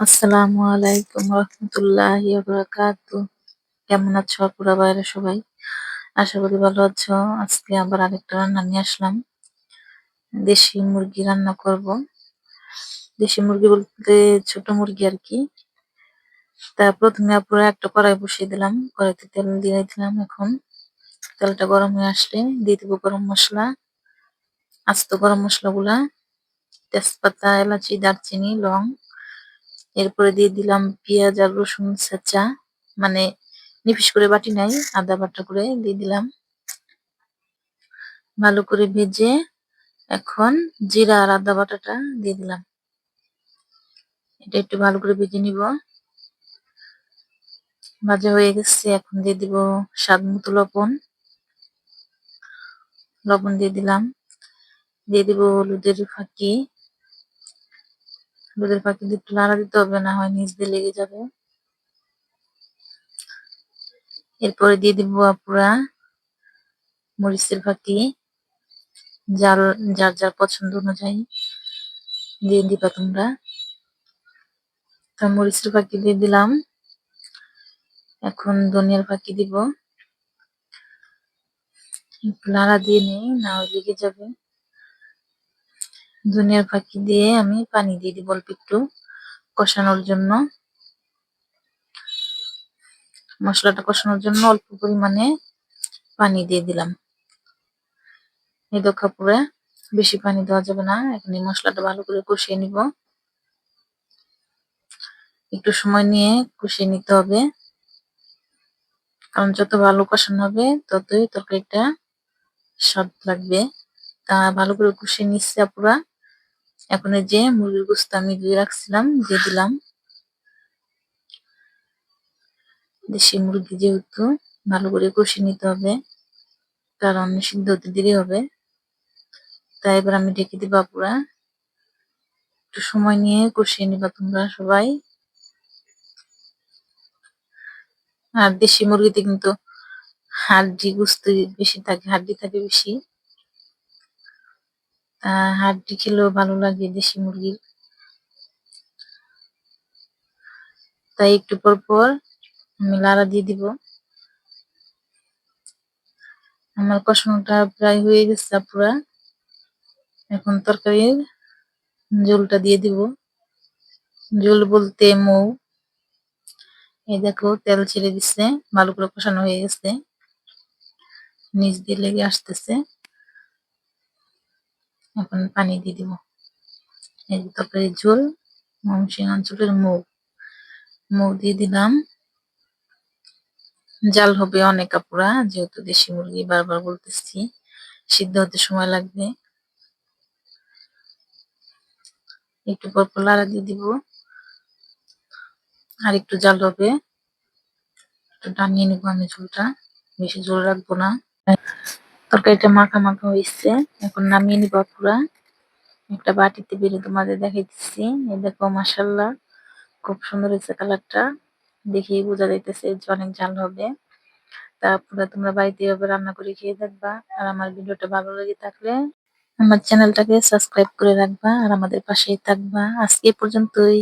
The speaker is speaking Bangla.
আসসালামু আলাইকুম রহমতুল্লাহি কেমন আছো আপুরা বাইরে সবাই? আশা করি ভালো আছো। আজকে আবার আরেকটা রান্না নিয়ে আসলাম। দেশি মুরগি রান্না করব। দেশি মুরগি বলতে ছোট মুরগি আর কি। তা প্রথমে আপুরা একটা কড়াই বসিয়ে দিলাম। কড়াইতে তেল দিয়ে দিলাম এখন। তেলটা গরম হয়ে আসলে দিয়ে দেবো গরম মশলা, আস্ত গরম মশলাগুলা। তেজপাতা, এলাচি, দারচিনি, লং এরপরে দিয়ে দিলাম পেঁয়াজ আর রসুন ছেঁচা। মানে নিফিস করে বাটি নাই, আদা বাটা করে দিয়ে দিলাম। ভালো করে ভেজে এখন জিরা আর আদা বাটাটা দিয়ে দিলাম। এটা একটু ভালো করে ভেজে নিব। ভাজা হয়ে গেছে, এখন দিয়ে দিব স্বাদ মতো লবণ। লবণ দিয়ে দিলাম। দিয়ে দিব হলুদের ফাঁকি। ফাঁকি দিয়ে একটু লাড়া দিতে হবে, না হয় নিচ দিয়ে লেগে যাবে। এরপরে দিয়ে দিব আপুরা মরিচের ফাঁকি যার যার যার পছন্দ অনুযায়ী। দিয়ে দিবা তোমরা। মরিচের ফাঁকি দিয়ে দিলাম। এখন ধনিয়ার ফাঁকি দিব। লাড়া দিয়ে নেই, না লেগে যাবে। ধনিয়ার ফাঁকি দিয়ে আমি পানি দিয়ে দিব অল্প একটু কষানোর জন্য। মশলাটা কষানোর জন্য অল্প পরিমাণে পানি দিয়ে দিলাম। দো কাপড়ে বেশি পানি দেওয়া যাবে না, এখন এই মশলাটা ভালো করে কষিয়ে নিব। একটু সময় নিয়ে কষিয়ে নিতে হবে। কারণ যত ভালো কষানো হবে, ততই তরকারিটা স্বাদ লাগবে। তা ভালো করে কষিয়ে নিচ্ছে আপুরা। এখন এই যে মুরগির গোস্ত আমি দিয়ে রাখছিলাম, দিয়ে দিলাম। দেশি মুরগি যেহেতু, ভালো করে কষিয়ে নিতে হবে, কারণ সিদ্ধ হতে দেরি হবে। তাই এবার আমি ঢেকে দিবা পুরা একটু সময় নিয়ে কষিয়ে নিবা তোমরা সবাই। আর দেশি মুরগিতে কিন্তু হাড্ডি গুস্ত বেশি থাকে, হাড্ডি থাকে বেশি। হাড্ডি খেলেও ভালো লাগে দেশি মুরগির। তাই একটু পর পর আমি লাড়া দিয়ে দিব। আমার কষানোটা প্রায় হয়ে গেছে পুরা এখন তরকারির ঝোলটা দিয়ে দিব। ঝোল বলতে মৌ। এই দেখো, তেল ছেড়ে দিচ্ছে ভালো করে কষানো হয়ে গেছে। নিচ দিয়ে লেগে আসতেছে। এখন পানি দিয়ে দিব। এই তরকারির ঝোল ময়মনসিংহ অঞ্চলের মৌ। মৌ দিয়ে দিলাম। জাল হবে অনেক আপুরা, যেহেতু দেশি মুরগি বারবার বলতেছি, সিদ্ধ হতে সময় লাগবে। একটু পর পর লাড়া দিয়ে দিব। আর একটু জাল হবে। একটু টানিয়ে নিবো আমি ঝোলটা। বেশি জোর রাখব না। তরকারিটা মাখা মাখা হয়েছে এখন নামিয়ে নিবো পুরা একটা বাটিতে বেড়ে তোমাদের দেখাইতেছি। এই দেখো মাসাল্লাহ খুব সুন্দর হয়েছে কালারটা। দেখেই বোঝা যাইতেছে যে অনেক ঝাল হবে। তারপরে তোমরা বাড়িতে এভাবে রান্না করে খেয়ে দেখবা। আর আমার ভিডিওটা ভালো লেগে থাকলে আমার চ্যানেলটাকে সাবস্ক্রাইব করে রাখবা। আর আমাদের পাশেই থাকবা। আজকে পর্যন্তই।